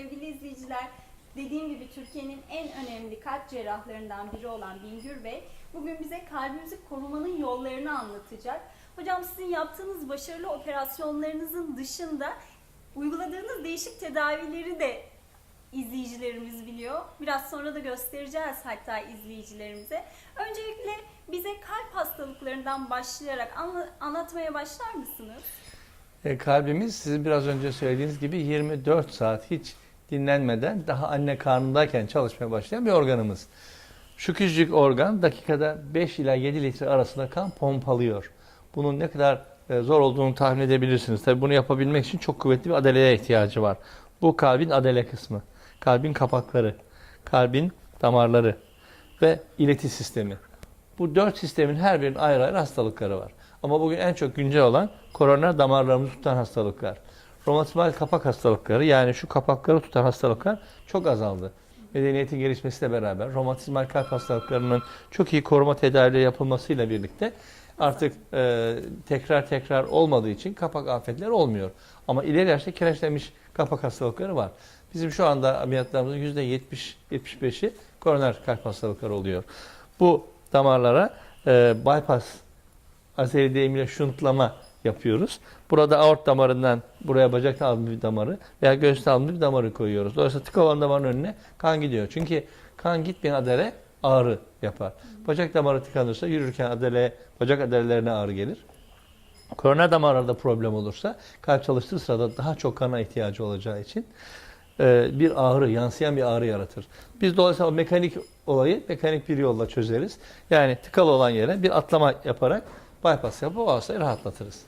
sevgili izleyiciler. Dediğim gibi Türkiye'nin en önemli kalp cerrahlarından biri olan Bingür Bey bugün bize kalbimizi korumanın yollarını anlatacak. Hocam sizin yaptığınız başarılı operasyonlarınızın dışında uyguladığınız değişik tedavileri de izleyicilerimiz biliyor. Biraz sonra da göstereceğiz hatta izleyicilerimize. Öncelikle bize kalp hastalıklarından başlayarak anla- anlatmaya başlar mısınız? E, kalbimiz sizin biraz önce söylediğiniz gibi 24 saat hiç dinlenmeden daha anne karnındayken çalışmaya başlayan bir organımız. Şu küçücük organ dakikada 5 ila 7 litre arasında kan pompalıyor. Bunun ne kadar e, zor olduğunu tahmin edebilirsiniz. Tabii bunu yapabilmek için çok kuvvetli bir adeleye ihtiyacı var. Bu kalbin adele kısmı, kalbin kapakları, kalbin damarları ve ileti sistemi. Bu dört sistemin her birinin ayrı ayrı hastalıkları var. Ama bugün en çok güncel olan koroner damarlarımızı tutan hastalıklar. Romatizmal kapak hastalıkları yani şu kapakları tutan hastalıklar çok azaldı. Medeniyetin gelişmesiyle beraber romatizmal kalp hastalıklarının çok iyi koruma tedavileri yapılmasıyla birlikte artık e, tekrar tekrar olmadığı için kapak afetleri olmuyor. Ama ileri yaşta kireçlenmiş kapak hastalıkları var. Bizim şu anda ameliyatlarımızın %70-75'i koroner kalp hastalıkları oluyor. Bu damarlara e, bypass azeri deyimiyle şuntlama yapıyoruz. Burada aort damarından buraya bacak alımlı bir damarı veya göğüs alımlı bir damarı koyuyoruz. Dolayısıyla tık olan damarın önüne kan gidiyor. Çünkü kan gitmeyen adele ağrı yapar. Bacak damarı tıkanırsa yürürken adele, bacak adelelerine ağrı gelir. Koroner damarlarda problem olursa kalp çalıştığı sırada daha çok kana ihtiyacı olacağı için e, bir ağrı, yansıyan bir ağrı yaratır. Biz dolayısıyla o mekanik olayı mekanik bir yolla çözeriz. Yani tıkalı olan yere bir atlama yaparak bypass yapıp o rahatlatırız.